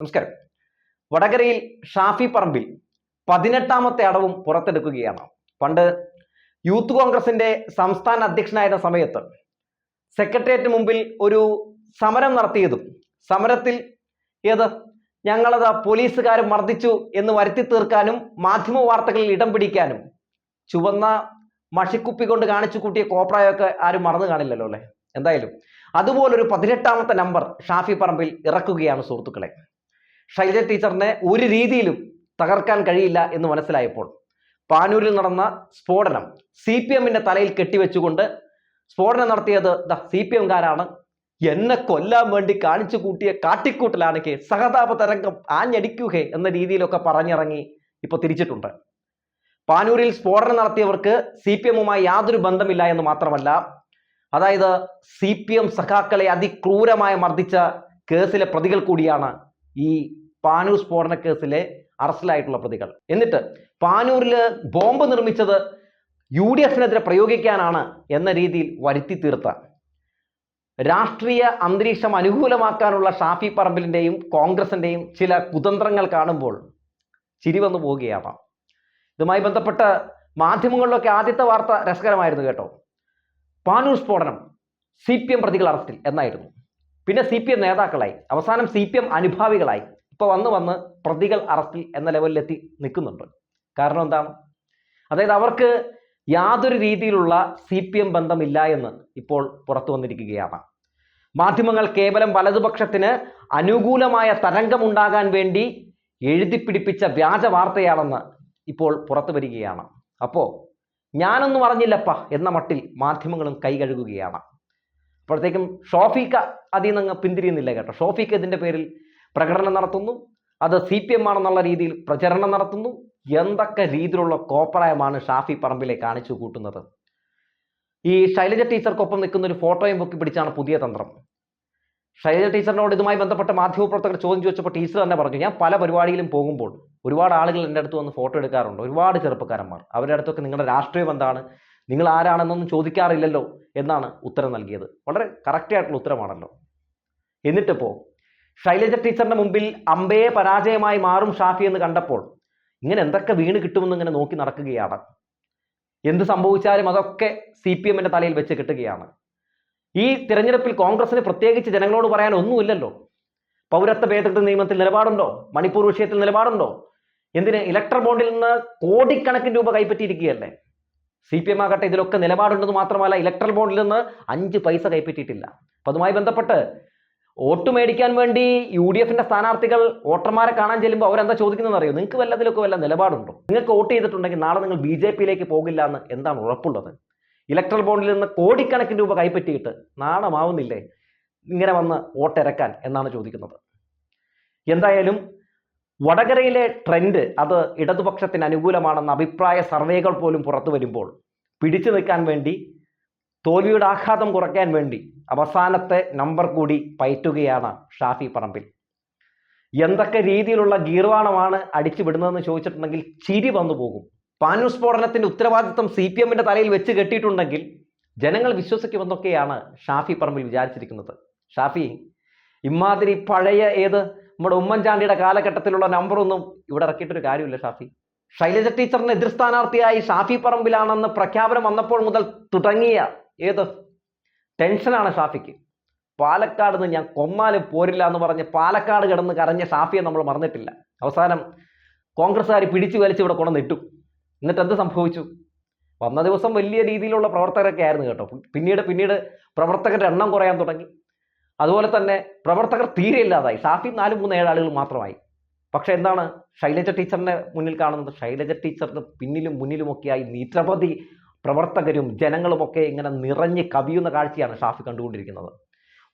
നമസ്കാരം. വടകരയിൽ ഷാഫി പറമ്പിൽ പതിനെട്ടാമത്തെ അടവും പുറത്തെടുക്കുകയാണ്. പണ്ട് യൂത്ത് കോൺഗ്രസിന്റെ സംസ്ഥാന അധ്യക്ഷനായിരുന്ന സമയത്ത് സെക്രട്ടേറിയറ്റ് മുമ്പിൽ ഒരു സമരം നടത്തിയതും സമരത്തിൽ ഏത് ഞങ്ങളത് പോലീസുകാർ മർദ്ദിച്ചു എന്ന് വരുത്തി തീർക്കാനും മാധ്യമ വാർത്തകളിൽ ഇടം പിടിക്കാനും ചുവന്ന മഷിക്കുപ്പി കൊണ്ട് കാണിച്ചു കൂട്ടിയ കോപ്രായൊക്കെ ആരും മറന്നു കാണില്ലല്ലോ അല്ലേ? എന്തായാലും അതുപോലൊരു പതിനെട്ടാമത്തെ നമ്പർ ഷാഫി പറമ്പിൽ ഇറക്കുകയാണ് സുഹൃത്തുക്കളെ. ഷൈജ ടീച്ചറിനെ ഒരു രീതിയിലും തകർക്കാൻ കഴിയില്ല എന്ന് മനസ്സിലായപ്പോൾ പാനൂരിൽ നടന്ന സ്ഫോടനം സി പി എമ്മിന്റെ തലയിൽ കെട്ടിവെച്ചുകൊണ്ട് സ്ഫോടനം നടത്തിയത് സി പി എംകാരാണ് എന്നെ കൊല്ലാൻ വേണ്ടി കാണിച്ചു കൂട്ടിയ കാട്ടിക്കൂട്ടലാണെങ്കിൽ സഹതാപ തരംഗം ആഞ്ഞടിക്കുകേ എന്ന രീതിയിലൊക്കെ പറഞ്ഞിറങ്ങി ഇപ്പൊ തിരിച്ചിട്ടുണ്ട്. പാനൂരിൽ സ്ഫോടനം നടത്തിയവർക്ക് സി പി എമ്മുമായി യാതൊരു ബന്ധമില്ല എന്ന് മാത്രമല്ല അതായത് സി പി എം സഖാക്കളെ അതിക്രൂരമായി മർദ്ദിച്ച കേസിലെ പ്രതികൾ കൂടിയാണ് ഈ പാനൂർ സ്ഫോടന കേസിലെ അറസ്റ്റിലായിട്ടുള്ള പ്രതികൾ. എന്നിട്ട് പാനൂരിൽ ബോംബ് നിർമ്മിച്ചത് യു ഡി എഫിനെതിരെ പ്രയോഗിക്കാനാണ് എന്ന രീതിയിൽ വരുത്തി തീർത്ത. രാഷ്ട്രീയ അന്തരീക്ഷം അനുകൂലമാക്കാനുള്ള ഷാഫി പറമ്പിലിന്റെയും കോൺഗ്രസിന്റെയും ചില കുതന്ത്രങ്ങൾ കാണുമ്പോൾ ചിരി വന്നു പോവുകയാണ്. ഇതുമായി ബന്ധപ്പെട്ട് മാധ്യമങ്ങളിലൊക്കെ ആദ്യത്തെ വാർത്ത രസകരമായിരുന്നു കേട്ടോ. പാനൂർ സ്ഫോടനം സി പി എം പ്രതികൾ അറസ്റ്റിൽ എന്നായിരുന്നു. പിന്നെ സി പി എം നേതാക്കളായി. അവസാനം സി പി എം അനുഭാവികളായി. ഇപ്പൊ വന്ന് വന്ന് പ്രതികൾ അറസ്റ്റിൽ എന്ന ലെവലിലെത്തി നിൽക്കുന്നുണ്ട്. കാരണം എന്താണ്? അതായത് അവർക്ക് യാതൊരു രീതിയിലുള്ള സി പി എം ബന്ധമില്ല എന്ന് ഇപ്പോൾ പുറത്തു വന്നിരിക്കുകയാണ്. മാധ്യമങ്ങൾ കേവലം വലതുപക്ഷത്തിന് അനുകൂലമായ തരംഗമുണ്ടാകാൻ വേണ്ടി എഴുതിപ്പിടിപ്പിച്ച വ്യാജ വാർത്തയാണെന്ന് ഇപ്പോൾ പുറത്തു വരികയാണ്. അപ്പോൾ ഞാനൊന്നും അറിഞ്ഞില്ലപ്പ എന്ന മട്ടിൽ മാധ്യമങ്ങളും കൈ കഴുകുകയാണ്. അപ്പോഴത്തേക്കും ഷോഫിക്ക അതിൽ നിന്ന് പിന്തിരിയുന്നില്ല കേട്ടോ. ഷോഫിക്ക് ഇതിന്റെ പേരിൽ പ്രകടനം നടത്തുന്നു. അത് സി പി എം ആണെന്നുള്ള രീതിയിൽ പ്രചരണം നടത്തുന്നു. എന്തൊക്കെ രീതിയിലുള്ള കോപ്രായമാണ് ഷാഫി പറമ്പിലെ കാണിച്ചു കൂട്ടുന്നത്? ഈ ശൈലജ ടീച്ചർക്കൊപ്പം നിൽക്കുന്ന ഒരു ഫോട്ടോയും പൊക്കി പിടിച്ചാണ് പുതിയ തന്ത്രം. ശൈലജ ടീച്ചറിനോട് ഇതുമായി ബന്ധപ്പെട്ട മാധ്യമപ്രവർത്തകർ ചോദ്യം ചോദിച്ചപ്പോൾ ടീച്ചർ തന്നെ പറഞ്ഞു ഞാൻ പല പരിപാടിയിലും പോകുമ്പോൾ ഒരുപാട് ആളുകൾ എന്റെ അടുത്ത് വന്ന് ഫോട്ടോ എടുക്കാറുണ്ട്. ഒരുപാട് ചെറുപ്പക്കാരന്മാർ. അവരുടെ അടുത്തൊക്കെ നിങ്ങളുടെ രാഷ്ട്രീയം എന്താണ്? നിങ്ങൾ ആരാണെന്നൊന്നും ചോദിക്കാറില്ലല്ലോ എന്നാണ് ഉത്തരം നൽകിയത്. വളരെ കറക്റ്റ് ആയിട്ടുള്ള ഉത്തരമാണല്ലോ. എന്നിട്ടിപ്പോൾ ശൈലജ ടീച്ചറിന്റെ മുമ്പിൽ അമ്പയെ പരാജയമായി മാറും ഷാഫി എന്ന് കണ്ടപ്പോൾ ഇങ്ങനെ എന്തൊക്കെ വീണ് കിട്ടുമെന്ന് ഇങ്ങനെ നോക്കി നടക്കുകയാണ്. എന്ത് സംഭവിച്ചാലും അതൊക്കെ സി പി എമ്മിന്റെ തലയിൽ വെച്ച് കിട്ടുകയാണ്. ഈ തിരഞ്ഞെടുപ്പിൽ കോൺഗ്രസിന് പ്രത്യേകിച്ച് ജനങ്ങളോട് പറയാൻ ഒന്നുമില്ലല്ലോ. പൗരത്വ ഭേദഗതി നിയമത്തിൽ നിലപാടുണ്ടോ? മണിപ്പൂർ വിഷയത്തിൽ നിലപാടുണ്ടോ? എന്തിന് ഇലക്ട്രൽ ബോണ്ടിൽ നിന്ന് കോടിക്കണക്കിന് രൂപ കൈപ്പറ്റിയിരിക്കുകയല്ലേ? സി പി എം ആകട്ടെ ഇതിലൊക്കെ നിലപാടുണ്ടെന്ന് മാത്രമല്ല ഇലക്ട്രൽ ബോണ്ടിൽ നിന്ന് അഞ്ച് പൈസ കൈപ്പറ്റിയിട്ടില്ല. അപ്പൊ അതുമായി ബന്ധപ്പെട്ട് വോട്ട് മേടിക്കാൻ വേണ്ടി യു ഡി എഫിന്റെ സ്ഥാനാർത്ഥികൾ വോട്ടർമാരെ കാണാൻ ചെല്ലുമ്പോൾ അവരെന്താ ചോദിക്കുന്നതെന്ന് അറിയോ നിങ്ങൾക്ക് വല്ലതിലൊക്കെ വല്ല നിലപാടുണ്ടോ? നിങ്ങൾക്ക് വോട്ട് ചെയ്തിട്ടുണ്ടെങ്കിൽ നാളെ നിങ്ങൾ ബി ജെ പിയിലേക്ക് പോകില്ല എന്ന് എന്താണ് ഉറപ്പുള്ളത്? ഇലക്ട്രൽ ബോണ്ടിൽ നിന്ന് കോടിക്കണക്കിന് രൂപ കൈപ്പറ്റിയിട്ട് നാണമാവുന്നില്ലേ ഇങ്ങനെ വന്ന് വോട്ടിറക്കാൻ എന്നാണ് ചോദിക്കുന്നത്. എന്തായാലും വടകരയിലെ ട്രെൻഡ് അത് ഇടതുപക്ഷത്തിന് അനുകൂലമാണെന്ന അഭിപ്രായ സർവേകൾ പോലും പുറത്തു വരുമ്പോൾ പിടിച്ചു നിൽക്കാൻ വേണ്ടി തോൽവിയുടെ ആഘാതം കുറയ്ക്കാൻ വേണ്ടി അവസാനത്തെ നമ്പർ കൂടി പയറ്റുകയാണ് ഷാഫി പറമ്പിൽ. എന്തൊക്കെ രീതിയിലുള്ള ഗീർവാണമാണ് അടിച്ചു വിടുന്നതെന്ന് ചോദിച്ചിട്ടുണ്ടെങ്കിൽ ചിരി വന്നു പോകും. പാനൂർ സ്ഫോടനത്തിന്റെ ഉത്തരവാദിത്വം സി പി എമ്മിന്റെ തലയിൽ വെച്ച് കെട്ടിയിട്ടുണ്ടെങ്കിൽ ജനങ്ങൾ വിശ്വസിക്കുമെന്നൊക്കെയാണ് ഷാഫി പറമ്പിൽ വിചാരിച്ചിരിക്കുന്നത്. ഷാഫി ഇമാതിരി പഴയ ഏത് നമ്മുടെ ഉമ്മൻചാണ്ടിയുടെ കാലഘട്ടത്തിലുള്ള നമ്പറൊന്നും ഇവിടെ ഇറക്കിയിട്ടൊരു കാര്യമില്ല ഷാഫി. ശൈലജ ടീച്ചറിന് എതിർ സ്ഥാനാർത്ഥിയായി ഷാഫി പറമ്പിലാണെന്ന് പ്രഖ്യാപനം വന്നപ്പോൾ മുതൽ തുടങ്ങിയ ഏത്? ടെൻഷനാണ് ഷാഫിക്ക്. പാലക്കാട് നിന്ന് ഞാൻ കൊന്നാലും പോരില്ല എന്ന് പറഞ്ഞ് പാലക്കാട് കിടന്ന് കരഞ്ഞ ഷാഫിയെ നമ്മൾ മറന്നിട്ടില്ല. അവസാനം കോൺഗ്രസ്സുകാർ പിടിച്ചു വലിച്ച് ഇവിടെ കൊണ്ടുവന്നിട്ടു എന്നിട്ട് എന്ത് സംഭവിച്ചു? വന്ന ദിവസം വലിയ രീതിയിലുള്ള പ്രവർത്തകരൊക്കെ ആയിരുന്നു കേട്ടോ. പിന്നീട് പിന്നീട് പ്രവർത്തകരുടെ എണ്ണം കുറയാൻ തുടങ്ങി. അതുപോലെ തന്നെ പ്രവർത്തകർ തീരെ ഇല്ലാതായി. ഷാഫി നാല് മൂന്ന് ഏഴ് ആളുകൾ മാത്രമായി. പക്ഷെ എന്താണ്? ശൈലജ ടീച്ചറിനെ മുന്നിൽ കാണുന്നത്. ശൈലജ ടീച്ചറിന് പിന്നിലും മുന്നിലുമൊക്കെയായി നിരവധി പ്രവർത്തകരും ജനങ്ങളുമൊക്കെ ഇങ്ങനെ നിറഞ്ഞ് കവിയുന്ന കാഴ്ചയാണ് ഷാഫി കണ്ടുകൊണ്ടിരിക്കുന്നത്.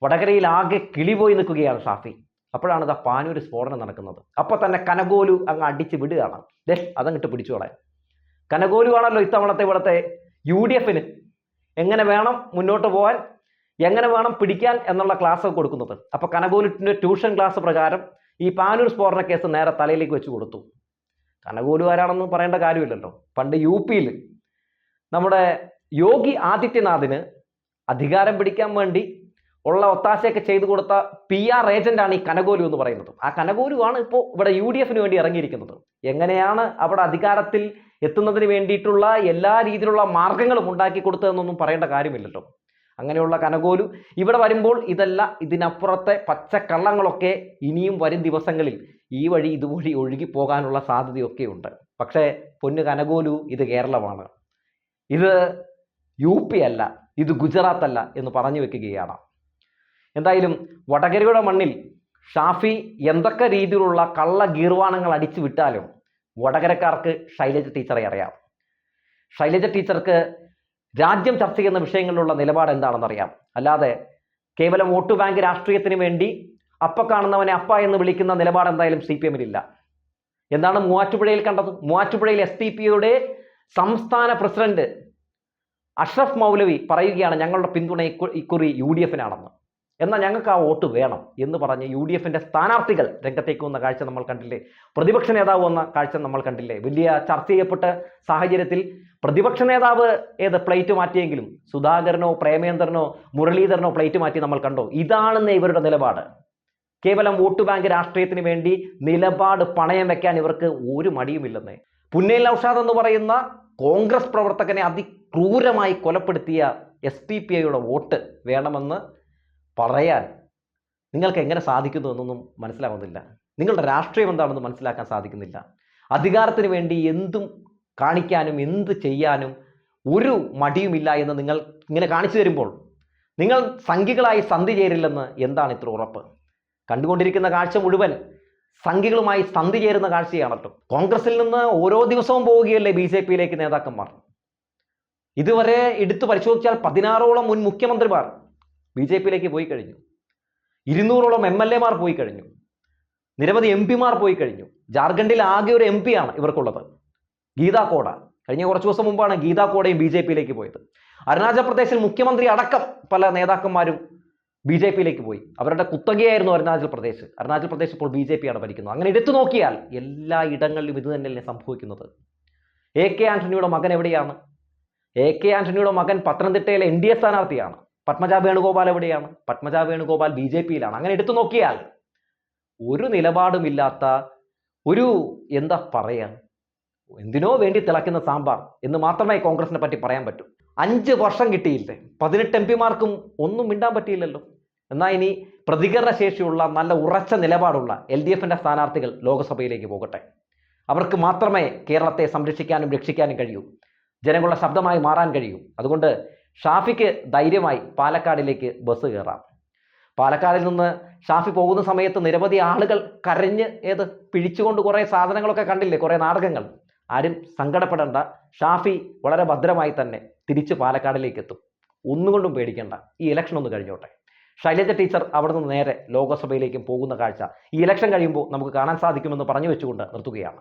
വടകരയിൽ ആകെ കിളിപോയി നിൽക്കുകയാണ് ഷാഫി. അപ്പോഴാണ് ഇതാ പാനൂര് സ്ഫോടനം നടക്കുന്നത്. അപ്പോൾ തന്നെ കനകോലു അങ്ങ് അടിച്ച് വിടുകയാണ്. ദേ അതങ്ങിട്ട് പിടിച്ചോളെ കനകോലു ആണല്ലോ ഇത്തവണത്തെ ഇവിടുത്തെ യു ഡി എഫിന്. എങ്ങനെ വേണം മുന്നോട്ട് പോകാൻ? എങ്ങനെ വേണം പിടിക്കാൻ എന്നുള്ള ക്ലാസ് കൊടുക്കുന്നത്. അപ്പോൾ കനകോലുവിന്റെ ട്യൂഷൻ ക്ലാസ് പ്രകാരം ഈ പാനൂർ സ്ഫോടന കേസ് നേരെ തലയിലേക്ക് വെച്ച് കൊടുത്തു. കനകോലു ആരാണെന്ന് പറയേണ്ട കാര്യമില്ലല്ലോ. പണ്ട് യു പിയിൽ നമ്മുടെ യോഗി ആദിത്യനാഥിന് അധികാരം പിടിക്കാൻ വേണ്ടി ഉള്ള ഒത്താശയൊക്കെ ചെയ്തു കൊടുത്ത പി ആർ ഏജന്റാണ് ഈ കനകോലു എന്ന് പറയുന്നത്. ആ കനകോലുവാണ് ഇപ്പോൾ ഇവിടെ യു ഡി എഫിന് വേണ്ടി ഇറങ്ങിയിരിക്കുന്നത്. എങ്ങനെയാണ് അവിടെ അധികാരത്തിൽ എത്തുന്നതിന് വേണ്ടിയിട്ടുള്ള എല്ലാ രീതിയിലുള്ള മാർഗങ്ങളും ഉണ്ടാക്കി കൊടുത്തതെന്നൊന്നും പറയേണ്ട കാര്യമില്ലല്ലോ. അങ്ങനെയുള്ള കനകോലു ഇവിടെ വരുമ്പോൾ ഇതല്ല ഇതിനപ്പുറത്തെ പച്ചക്കള്ളങ്ങളൊക്കെ ഇനിയും വരും ദിവസങ്ങളിൽ ഈ വഴി ഇതുവഴി ഒഴുകി പോകാനുള്ള സാധ്യതയൊക്കെ ഉണ്ട് പക്ഷേ പൊന്നു കനകോലു ഇത് കേരളമാണ്. ഇത് യു പി അല്ല ഇത് ഗുജറാത്ത് അല്ല എന്ന് പറഞ്ഞു വെക്കുകയാണ്. എന്തായാലും വടകരയുടെ മണ്ണിൽ ഷാഫി എന്തൊക്കെ രീതിയിലുള്ള കള്ള ഗീർവാണങ്ങൾ അടിച്ചു വിട്ടാലും വടകരക്കാർക്ക് ശൈലജ ടീച്ചറെ അറിയാം. ശൈലജ ടീച്ചർക്ക് രാജ്യം ചർച്ച ചെയ്യുന്ന വിഷയങ്ങളിലുള്ള നിലപാട് എന്താണെന്നറിയാം അല്ലാതെ കേവലം വോട്ട് ബാങ്ക് രാഷ്ട്രീയത്തിന് വേണ്ടി അപ്പ കാണുന്നവനെ അപ്പ എന്ന് വിളിക്കുന്ന നിലപാട് എന്തായാലും സി പി എമ്മിലില്ല. എന്താണ് മൂവാറ്റുപുഴയിൽ കണ്ടത്? മൂവാറ്റുപുഴയിൽ എസ് ഡി പിയുടെ സംസ്ഥാന പ്രസിഡന്റ് അഷ്റഫ് മൗലവി പറയുകയാണ് ഞങ്ങളുടെ പിന്തുണ ഇക്കുറി യു ഡി എഫിനാണെന്ന്. എന്നാൽ ഞങ്ങൾക്ക് ആ വോട്ട് വേണം എന്ന് പറഞ്ഞ് യു ഡി എഫിന്റെ സ്ഥാനാർത്ഥികൾ രംഗത്തേക്ക് വന്ന കാഴ്ച നമ്മൾ കണ്ടില്ലേ? പ്രതിപക്ഷ നേതാവ് വന്ന കാഴ്ച നമ്മൾ കണ്ടില്ലേ? വലിയ ചർച്ച ചെയ്യപ്പെട്ട സാഹചര്യത്തിൽ പ്രതിപക്ഷ നേതാവ് ഏത് പ്ലേറ്റ് മാറ്റിയെങ്കിലും സുധാകരനോ പ്രേമേന്ദ്രനോ മുരളീധരനോ പ്ലേറ്റ് മാറ്റി നമ്മൾ കണ്ടോ? ഇതാണെന്ന് ഇവരുടെ നിലപാട്. കേവലം വോട്ട് ബാങ്ക് രാഷ്ട്രീയത്തിന് വേണ്ടി നിലപാട് പണയം വെക്കാൻ ഇവർക്ക് ഒരു മടിയുമില്ലെന്നേ. പുന്നേൽ നൌഷാദ് എന്ന് പറയുന്ന കോൺഗ്രസ് പ്രവർത്തകനെ അതിക്രൂരമായി കൊലപ്പെടുത്തിയ എസ് പി പി ഐയുടെ വോട്ട് വേണമെന്ന് പറയാൻ നിങ്ങൾക്ക് എങ്ങനെ സാധിക്കുന്നു എന്നൊന്നും മനസ്സിലാവുന്നില്ല. നിങ്ങളുടെ രാഷ്ട്രീയം എന്താണെന്ന് മനസ്സിലാക്കാൻ സാധിക്കുന്നില്ല. അധികാരത്തിന് വേണ്ടി എന്തും കാണിക്കാനും എന്ത് ചെയ്യാനും ഒരു മടിയുമില്ല എന്ന് നിങ്ങൾ ഇങ്ങനെ കാണിച്ചു തരുമ്പോൾ നിങ്ങൾ സംഖികളായി സന്ധി ചേരില്ലെന്ന് എന്താണ് ഇത്ര ഉറപ്പ്? കണ്ടുകൊണ്ടിരിക്കുന്ന കാഴ്ച മുഴുവൻ സംഖ്യകളുമായി സന്ധി ചേരുന്ന കാഴ്ചയാണല്ലോ കോൺഗ്രസിൽ നിന്ന് ഓരോ ദിവസവും പോവുകയല്ലേ ബി ജെ പിയിലേക്ക് നേതാക്കന്മാർ. ഇതുവരെ എടുത്തു പരിശോധിച്ചാൽ പതിനാറോളം മുൻ മുഖ്യമന്ത്രിമാർ ബി ജെ പിയിലേക്ക് പോയി കഴിഞ്ഞു. ഇരുന്നൂറോളം എം എൽ എമാർ പോയി കഴിഞ്ഞു. നിരവധി എം പിമാർ പോയി കഴിഞ്ഞു. ജാർഖണ്ഡിൽ ആകെ ഒരു എം ആണ് ഇവർക്കുള്ളത്. ഗീതാ കോട. കഴിഞ്ഞ കുറച്ച് ദിവസം മുമ്പാണ് ഗീതാ കോടയും ബി ജെ പിയിലേക്ക് പോയത്. അരുണാചൽ പ്രദേശിൽ മുഖ്യമന്ത്രി അടക്കം പല നേതാക്കന്മാരും ബി ജെ പിയിലേക്ക് പോയി. അവരുടെ കുത്തകയായിരുന്നു അരുണാചൽ പ്രദേശ്. അരുണാചൽ പ്രദേശ് ഇപ്പോൾ ബി ജെ പിയാണ് ഭരിക്കുന്നത്. അങ്ങനെ എടുത്തു നോക്കിയാൽ എല്ലാ ഇടങ്ങളിലും ഇത് തന്നെയല്ലേ സംഭവിക്കുന്നത്. എ കെ ആന്റണിയുടെ മകൻ എവിടെയാണ്? എ കെ ആന്റണിയുടെ മകൻ പത്തനംതിട്ടയിലെ എൻ ഡി എ സ്ഥാനാർത്ഥിയാണ്. പത്മജ വേണുഗോപാൽ എവിടെയാണ്? പത്മജ വേണുഗോപാൽ ബി ജെ പിയിലാണ്. അങ്ങനെ എടുത്തു നോക്കിയാൽ ഒരു നിലപാടുമില്ലാത്ത ഒരു എന്താ പറയുക എന്തിനോ വേണ്ടി തിളയ്ക്കുന്ന സാമ്പാർ എന്ന് മാത്രമേ കോൺഗ്രസിനെ പറ്റി പറയാൻ പറ്റൂ. അഞ്ച് വർഷം കിട്ടിയില്ലേ? പതിനെട്ട് എം പിമാർക്കും ഒന്നും മിണ്ടാൻ പറ്റിയില്ലല്ലോ. എന്നാൽ ഇനി പ്രതികരണശേഷിയുള്ള നല്ല ഉറച്ച നിലപാടുള്ള എൽ ഡി എഫിന്റെ സ്ഥാനാർത്ഥികൾ ലോക്സഭയിലേക്ക് പോകട്ടെ. അവർക്ക് മാത്രമേ കേരളത്തെ സംരക്ഷിക്കാനും രക്ഷിക്കാനും കഴിയൂ. ജനങ്ങളുടെ ശബ്ദമായി മാറാൻ കഴിയൂ. അതുകൊണ്ട് ഷാഫിക്ക് ധൈര്യമായി പാലക്കാടിലേക്ക് ബസ് കയറാം. പാലക്കാടിൽ നിന്ന് ഷാഫി പോകുന്ന സമയത്ത് നിരവധി ആളുകൾ കരഞ്ഞ് ഏത് പിഴിച്ചുകൊണ്ട് കുറേ സാധനങ്ങളൊക്കെ കണ്ടില്ലേ? കുറേ നാടകങ്ങൾ. ആരും സങ്കടപ്പെടേണ്ട. ഷാഫി വളരെ ഭദ്രമായി തന്നെ തിരിച്ച് പാലക്കാടിലേക്ക് എത്തും. ഒന്നുകൊണ്ടും പേടിക്കേണ്ട. ഈ ഇലക്ഷൻ ഒന്ന് കഴിഞ്ഞോട്ടെ. ശൈലജ ടീച്ചർ അവിടെ നിന്ന് നേരെ ലോകസഭയിലേക്കും പോകുന്ന കാഴ്ച ഈ ഇലക്ഷൻ കഴിയുമ്പോൾ നമുക്ക് കാണാൻ സാധിക്കുമെന്ന് പറഞ്ഞു വെച്ചുകൊണ്ട് നിർത്തുകയാണ്.